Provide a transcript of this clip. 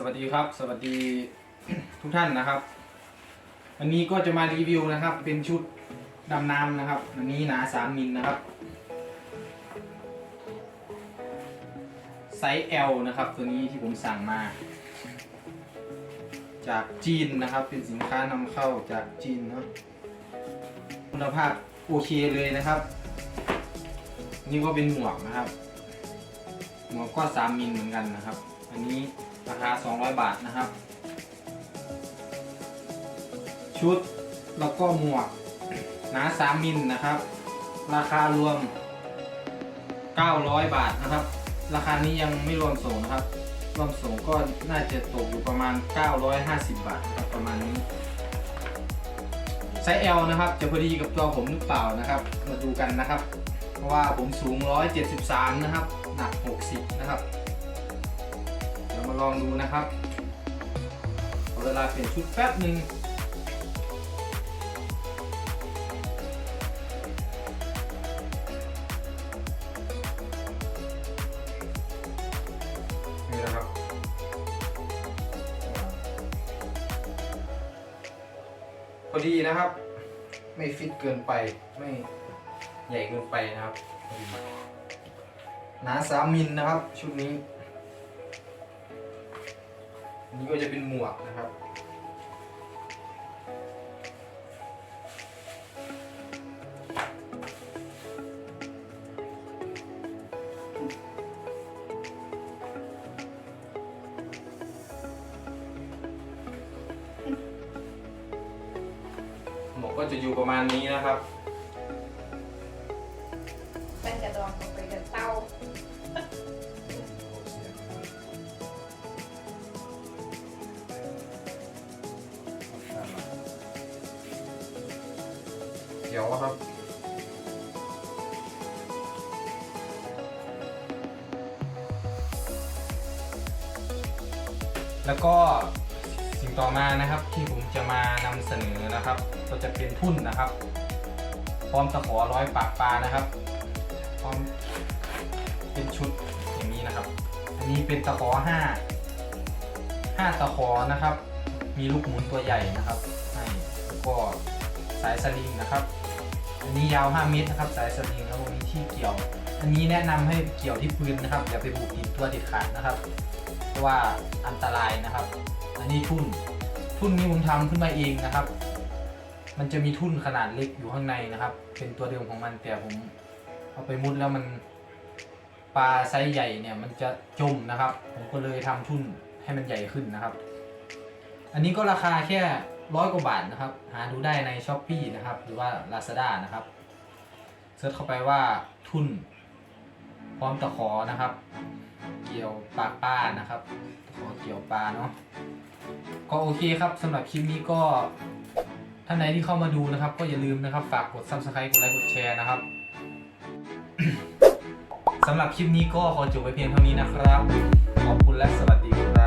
สวัสดีครับ สวัสดีทุกท่านนะครับ วันนี้ก็จะมารีวิวนะครับ เป็นชุดดำน้ำนะครับอันนี้หนา3มิลนะครับ ไซส์ L นะครับ ตัวนี้ที่ผมสั่งมา จากจีนนะครับ เป็นสินค้านำเข้าจากจีนเนาะคุณภาพโอเคเลยนะครับ นี่ก็เป็นหมวกนะครับ หมวกก็3มิลเหมือนกันนะครับ อันนี้ ราคา 200 บาทนะครับ ชุดแล้วก็หมวกหนา3มิลนะครับ ราคารวม 900 บาทนะครับ ราคานี้ยังไม่รวมส่งนะครับ รวมส่งก็น่าจะตกอยู่ประมาณ 950 บาทครับประมาณนี้ไซส์ L นะครับ จะพอดีกับตัวผมหรือเปล่านะครับ มาดูกันนะครับ เพราะว่าผมสูง 173 นะครับ หนัก 60 นะครับ มาลองดูนะครับเอาเวลาเปลี่ยนชุดแป๊บหนึ่งนี่นะครับพอดีนะครับ ไม่ฟิตเกินไปไม่ใหญ่เกินไปนะครับหนาสามมิลนะครับ ชุดนี้ นี้ก็จะเป็นหมวกนะครับ หมวกก็จะอยู่ประมาณนี้นะครับ เป็นกระดองลงไปกับเต้า เดี๋ยวครับแล้วก็สิ่งต่อมานะครับที่ผมจะมานำเสนอนะครับ ก็จะเป็นทุ่นนะครับ พร้อมตะขอร้อยปากปลานะครับ พร้อมเป็นชุดอย่างนี้นะครับ อันนี้เป็นตะขอห้าห้าตะขอนะครับ มีลูกหมุนตัวใหญ่นะครับให้แล้วก็สายสลิงนะครับ อันนี้ยาว 5 เมตรนะครับสายสลิงแล้วก็มีที่เกี่ยว อันนี้แนะนำให้เกี่ยวที่พื้นนะครับอย่าไปผูกติดตัวติดขาดนะครับ เพราะว่าอันตรายนะครับ อันนี้ทุ่นทุ่นนี้ผมทำขึ้นมาเองนะครับ มันจะมีทุ่นขนาดเล็กอยู่ข้างในนะครับ เป็นตัวเดิมของมันแต่ผมเอาไปมุดแล้วมันปลาไซส์ใหญ่เนี่ยมันจะจมนะครับ ผมก็เลยทำทุ่นให้มันใหญ่ขึ้นนะครับ อันนี้ก็ราคาแค่ ร้อยกว่าบาทนะครับ หาดูได้ใน s h อ p e e นะครับ หรือว่า Lazada นะครับเซิร์ชเข้าไปว่าทุน พร้อมตะขอนะครับ เกี่ยวปากป้านะครับตะขอเกี่ยวปลาเนาะก็โอเคครับสำหรับคลิปนี้ก็ท่านไหนที่เข้ามาดูนะครับ ก็อย่าลืมนะครับ ฝากกด Subscribe กดไลค์กดแชร์นะครับสำหรับคลิปนี้ก็ขอจบไปเพียงเท่านี้นะครับ ขอบคุณและสวัสดีครับ